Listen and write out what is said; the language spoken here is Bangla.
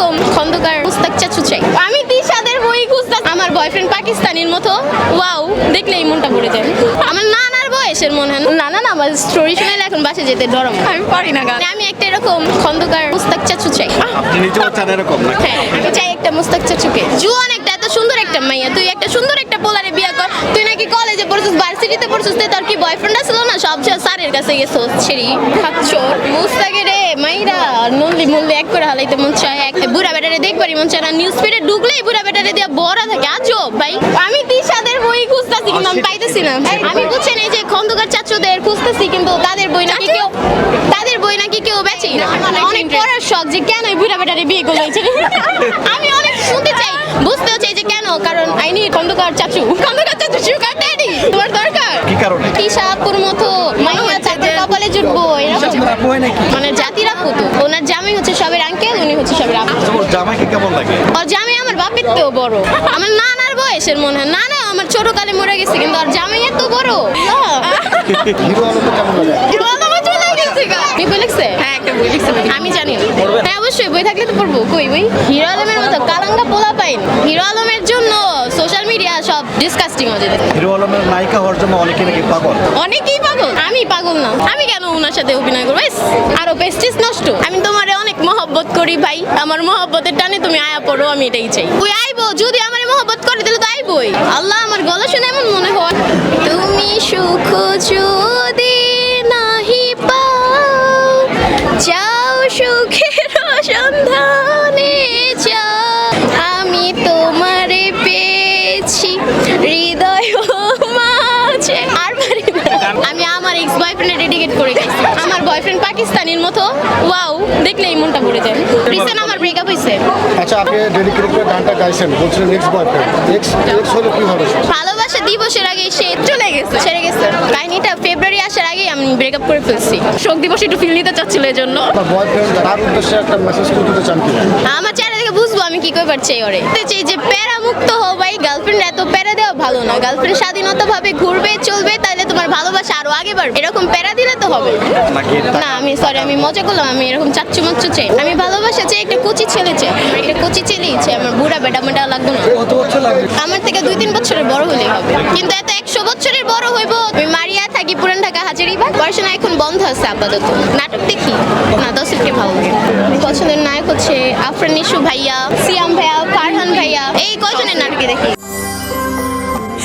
এরকম খন্দকার মুস্তাক চাচু চাই। আমি তিশাদের বই খুঁজতাম। আমার বয়ফ্রেন্ড পাকিস্তানির মতো। ওয়াও দেখলেই মনটা পড়ে যায়। আমার নানার বয়সের মনে হয় নানা না আমার স্টোরি শুনে এখন বাসে যেতে ডরম আমি পারি না গান। আমি একটা এরকম খন্দকার মুস্তাক চাচু চাই। আপনি নিজেও চান এরকম না হ্যাঁ আমি চাই একটা মুস্তাক চাচুকে। জুয়ান একটা এত সুন্দর একটা মাইয়া। তুই একটা সুন্দর একটা পোলারে বিয়ে কর। তুই নাকি কলেজে পড়ছিস ভার্সিটিতে পড়ছিস তুই তোর কি বয়ফ্রেন্ড আছিল না? সব স্যারের কাছে গেছো ছেড়ি খাচ্ছ। মুস্তাকে রে মাইরা এক করে হালাইতে মন চায় এক বুড়া বেটারে দেখবারই মন চায় না। নিউজ ফিডে ঢুকলেই বুড়া বেটারে দিয়া বড়া থাকে আজব ভাই আমি তিশাদের বই খুঁজতাছি কিন্তু আমি পাইতেছি না। আমি বুঝছেন এই যে খন্দকার চাচুদের খুঁজতেছি কিন্তু তাদের বই নাকি কেউ তাদের বই নাকি কেউ বেচেই না। অনেক পড়ার শখ যে কেন এই বুড়া বেটারে বিয়ে করল আমি অনেক শুনতে চাই বুঝতেও চাই যে কেন কারণ আইনি খন্দকার চাচু খন্দকার চাচু সুগার ড্যাডি তোমার দরকার। কি কারণে? তিশাপুর মতো এরকম মানে জাতিরা ওনার জামাই হচ্ছে সবের আঙ্কেল উনি হচ্ছে সবের আপু। জামাইকে কেমন লাগে? ওর জামাই আমার বাপের তো বড়। আমার নানার বয়সের মনে হয়। নানা আমার ছোট কালে মরে গেছে কিন্তু ওর জামাই এত বড়। হিরো কেমন লাগে? কি হ্যাঁ একটা বই লিখছে আমি। আমি জানি হ্যাঁ অবশ্যই বই থাকলে তো পড়ব। কই বই? হিরো আলমের মতো কালাঙ্গা পোলা পাইন হিরো আলমের জন্য সোশ্যাল মিডিয়া সব ডিসকাস্টিং হয়ে যেতে হিরো আলমের নায়িকা হওয়ার জন্য অনেকে নাকি পাগল? অনেকেই পাগল। আমি পাগল না। আমি কেন ওনার সাথে অভিনয় করব? আরও পেস্টিস নষ্ট। আমি তোমারে অনেক মহব্বত করি ভাই। আমার মহব্বতের টানে তুমি আয়া পড়ো আমি এটাই চাই। তুই আইবো যদি আমার মহব্বত করে দিলে তো আইবই। আল্লাহ বয়ফ্রেন্ড পাকিস্তানির মতো। ওয়াও দেখলেই মনটা পড়ে যায়। রিসেন্ট আমার ব্রেকআপ হয়েছে। আচ্ছা আপনি ডেডিকেট করে গানটা গাইছেন বলছিলেন এক্স বয়ফ্রেন্ড এক্স এক্স হলে কি হবে? ভালোবাসা দিবসের আগে সে চলে গেছে ছেড়ে গেছে। কাহিনীটা ফেব্রুয়ারি আসার আগেই আমি ব্রেকআপ করে ফেলছি। শোক দিবসে একটু ফিল নিতে চাচ্ছিল এই জন্য আপনার বয়ফ্রেন্ড তার উদ্দেশ্যে একটা মেসেজ করে দিতে চান কিনা আমার চেহারা দেখে বুঝব আমি কি করবার চাই ওরে। চাই যে প্যারা মুক্ত হও ভাই গার্লফ্রেন্ড এত প্যারা দেওয়া ভালো না। গার্লফ্রেন্ড স্বাধীনতা ভাবে ঘুরবে চলবে তাহলে ভালোবাসা আরও আগে বাড়বে। এরকম প্যারা দিলে তো হবে। না আমি সরি আমি মজা করলাম আমি এরকম চাচ্চু মাচ্চু চাই আমি ভালোবাসা চাই একটা কুচি ছেলে চাই একটা কুচি ছেলেই চাই আমার বুড়া বেটা মেটা লাগবে না। আমার থেকে দুই তিন বছরের বড় হলেই হবে। কিন্তু এত একশো বছরের বড় হইব আমি মারিয়া থাকি পুরান ঢাকা হাজারিবাগ। পড়াশোনা এখন বন্ধ আছে আপাতত। নাটক দেখি। না দর্শককে ভালো লাগে। পছন্দের নায়ক হচ্ছে আফরান নিশু ভাইয়া সিয়াম ভাইয়া ফারহান ভাইয়া। এই কজনের নাটকে দেখি?